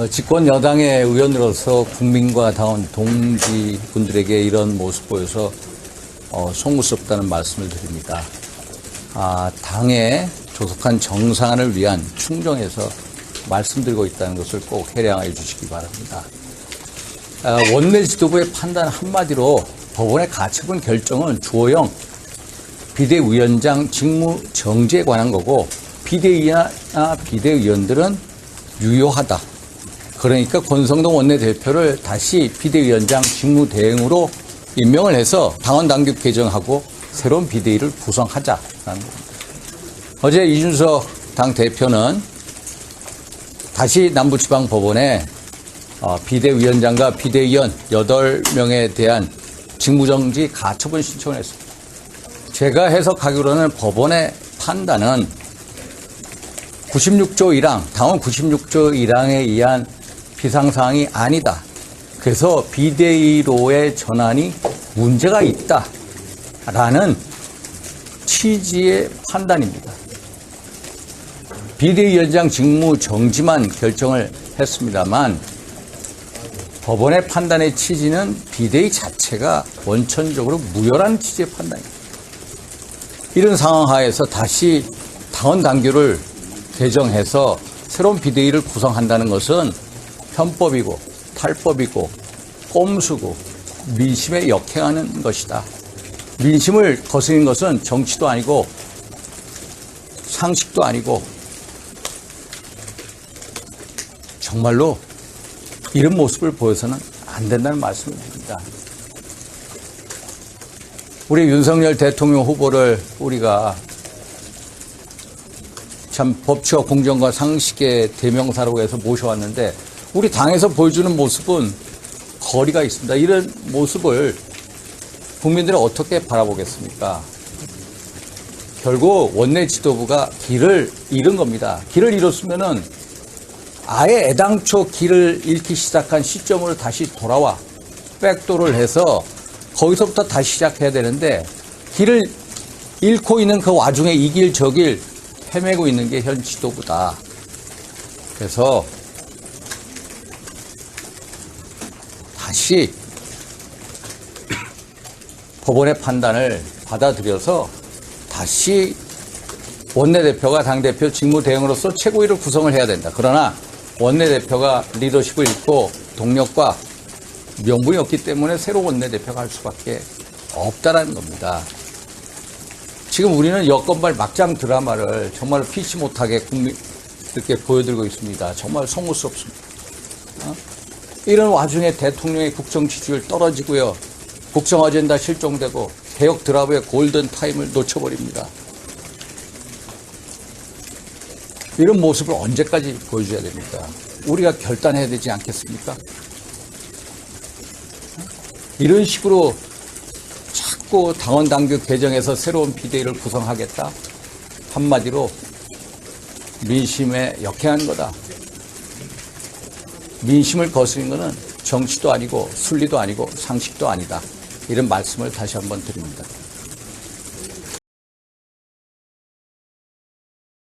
어, 집권 여당의 의원으로서 국민과 당원 동지분들에게 이런 모습 보여서 어, 송구스럽다는 말씀을 드립니다. 아, 당의 조속한 정상화를 위한 충정에서 말씀드리고 있다는 것을 꼭 해량해 주시기 바랍니다. 아, 원내 지도부의 판단 한마디로 법원의 가처분 결정은 주호영 비대위원장 직무 정지에 관한 거고 비대위나 비대위원들은 유효하다. 그러니까 권성동 원내대표를 다시 비대위원장 직무 대행으로 임명을 해서 당원 당규 개정하고 새로운 비대위를 구성하자라는 겁니다. 어제 이준석 당 대표는 다시 남부지방법원에 어, 비대위원장과 비대위원 8명에 대한 직무정지 가처분 신청을 했습니다. 제가 해석하기로는 법원의 판단은 96조 1항, 당원 96조 1항에 의한 비상사항이 아니다. 그래서 비대위로의 전환이 문제가 있다. 라는 취지의 판단입니다. 비대위원장 직무 정지만 결정을 했습니다만 법원의 판단의 취지는 비대위 자체가 원천적으로 무효라는 취지의 판단입니다. 이런 상황 하에서 다시 당원 당규를 개정해서 새로운 비대위를 구성한다는 것은 편법이고 탈법이고 꼼수고 민심에 역행하는 것이다. 민심을 거스린 것은 정치도 아니고 상식도 아니고 정말로 이런 모습을 보여서는 안 된다는 말씀을 드립니다. 우리 윤석열 대통령 후보를 우리가 참 법치와 공정과 상식의 대명사라고 해서 모셔왔는데 우리 당에서 보여주는 모습은 거리가 있습니다. 이런 모습을 국민들은 어떻게 바라보겠습니까? 결국 원내 지도부가 길을 잃은 겁니다. 길을 잃었으면은 아예 애당초 길을 잃기 시작한 시점으로 다시 돌아와 백도를 해서 거기서부터 다시 시작해야 되는데 길을 잃고 있는 그 와중에 이길 저길 헤매고 있는 게 현 지도부다. 그래서 다시 법원의 판단을 받아들여서 다시 원내대표가 당대표 직무 대행으로서 최고위를 구성을 해야 된다. 그러나 원내대표가 리더십을 잃고 동력과 명분이 없기 때문에 새로 원내대표가 할 수밖에 없다라는 겁니다. 지금 우리는 여건발 막장 드라마를 정말 피치 못하게 국민들께 보여드리고 있습니다. 정말 송구스럽습니다. 어? 이런 와중에 대통령의 국정 지지율 떨어지고요. 국정 어젠다 실종되고 개혁 드라마의 골든 타임을 놓쳐버립니다. 이런 모습을 언제까지 보여줘야 됩니까? 우리가 결단해야 되지 않겠습니까? 이런 식으로 자꾸 당원 당규 개정해서 새로운 비대위를 구성하겠다? 한마디로 민심에 역행한 거다. 민심을 거스린 것은 정치도 아니고 순리도 아니고 상식도 아니다. 이런 말씀을 다시 한번 드립니다.